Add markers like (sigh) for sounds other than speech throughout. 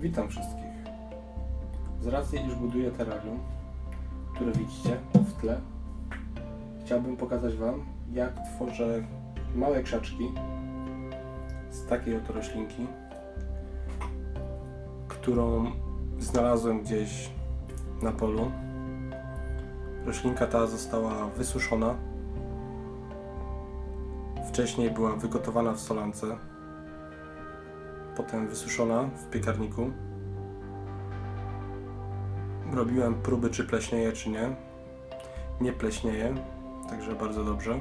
Witam wszystkich. Z racji, iż buduję terrarium, które widzicie w tle, chciałbym pokazać Wam, jak tworzę małe krzaczki z takiej oto roślinki, którą znalazłem gdzieś na polu. Roślinka ta została wysuszona. Wcześniej była wygotowana w solance, potem wysuszona w piekarniku. Robiłem próby, czy pleśnieje, czy nie. Nie pleśnieje, także bardzo dobrze.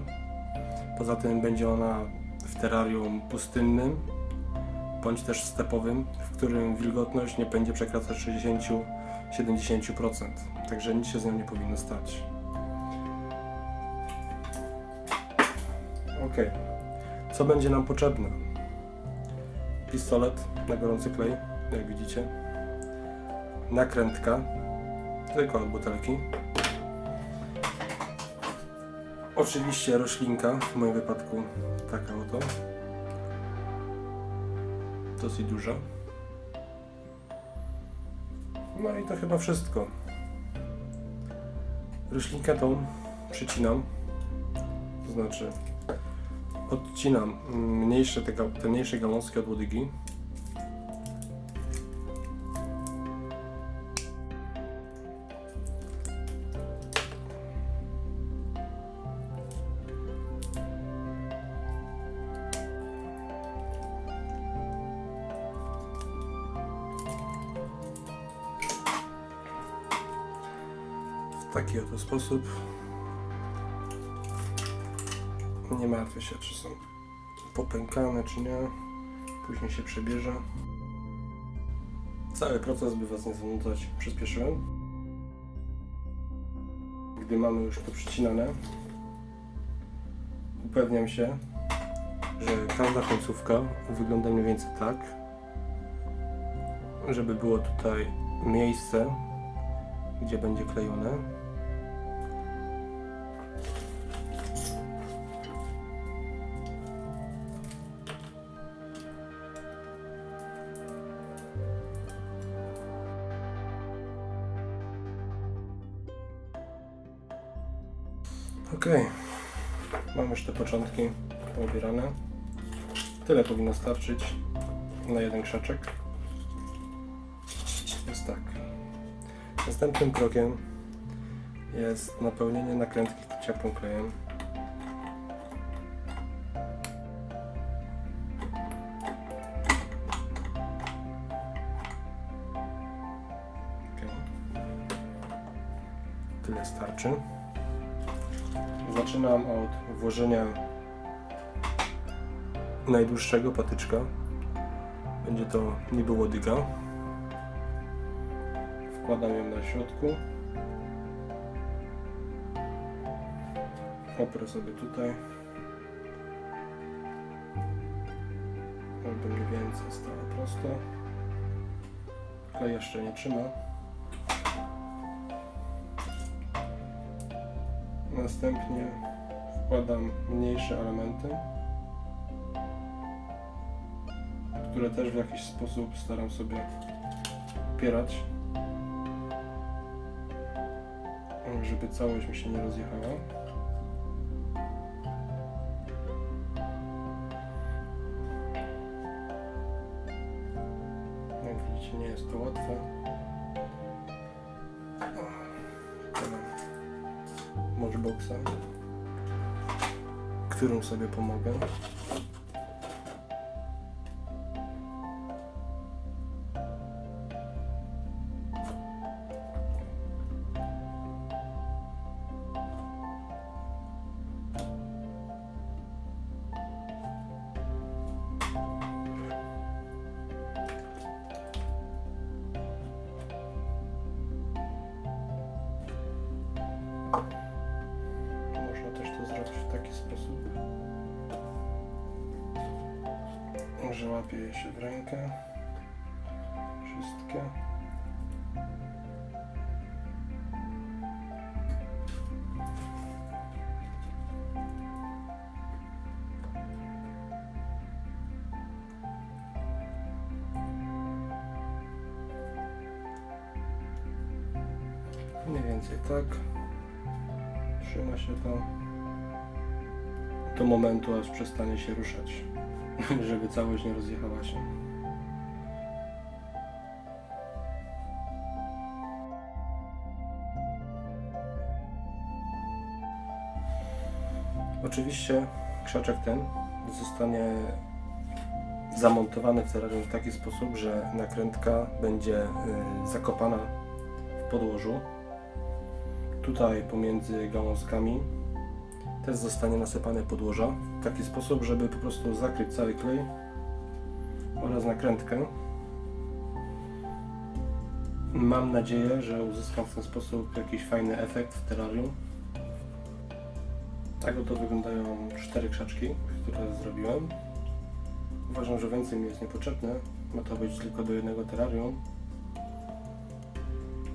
Poza tym będzie ona w terrarium pustynnym, bądź też stepowym, w którym wilgotność nie będzie przekraczać 60-70%. Także nic się z nią nie powinno stać. Ok. Co będzie nam potrzebne? Pistolet na gorący klej, jak widzicie. Nakrętka, tylko od butelki. Oczywiście roślinka, w moim wypadku taka oto. Dosyć duża. No i to chyba wszystko. Roślinkę tą przycinam, to znaczy odcinam mniejsze te, te mniejsze gałązki od łodygi. W taki oto sposób. Nie martwię się, czy są popękane, czy nie. Później się przebierze. Cały proces, by Was nie zanudzać, przyspieszyłem. Gdy mamy już to przycinane, upewniam się, że każda końcówka wygląda mniej więcej tak, żeby było tutaj miejsce, gdzie będzie klejone. Ok, mam już te początki poobierane. Tyle powinno starczyć na jeden krzaczek. Jest tak. Następnym krokiem jest napełnienie nakrętki ciepłym klejem. Okej. Tyle starczy. Zaczynam od włożenia najdłuższego patyczka. Będzie to niby łodyga. Wkładam ją na środku. Oprę sobie tutaj. Żeby mniej więcej stała prosto. Klej jeszcze nie trzyma. Następnie wkładam mniejsze elementy, które też w jakiś sposób staram sobie opierać, żeby całość mi się nie rozjechała. Jak widzicie, nie jest to łatwe. Matchboxa, którą sobie pomogę. że łapie się w rękę. Wszystkie. Mniej więcej tak. Trzyma się to do momentu, aż przestanie się ruszać. (laughs) żeby całość nie rozjechała się. Oczywiście krzaczek ten zostanie zamontowany w terrarium w taki sposób, że nakrętka będzie y, zakopana w podłożu. Tutaj pomiędzy gałązkami też zostanie nasypane podłoża w taki sposób, żeby po prostu zakryć cały klej oraz nakrętkę. Mam nadzieję, że uzyskam w ten sposób jakiś fajny efekt w terrarium. Tak oto wyglądają cztery krzaczki, które zrobiłem. Uważam, że więcej mi jest niepotrzebne. Ma to być tylko do jednego terrarium.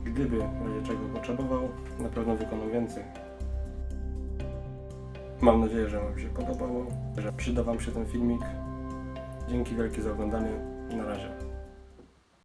Gdyby w razie czego potrzebował, na pewno wykonam więcej. Mam nadzieję, że Wam się podobało, że przyda Wam się ten filmik. Dzięki wielkie za oglądanie. Na razie.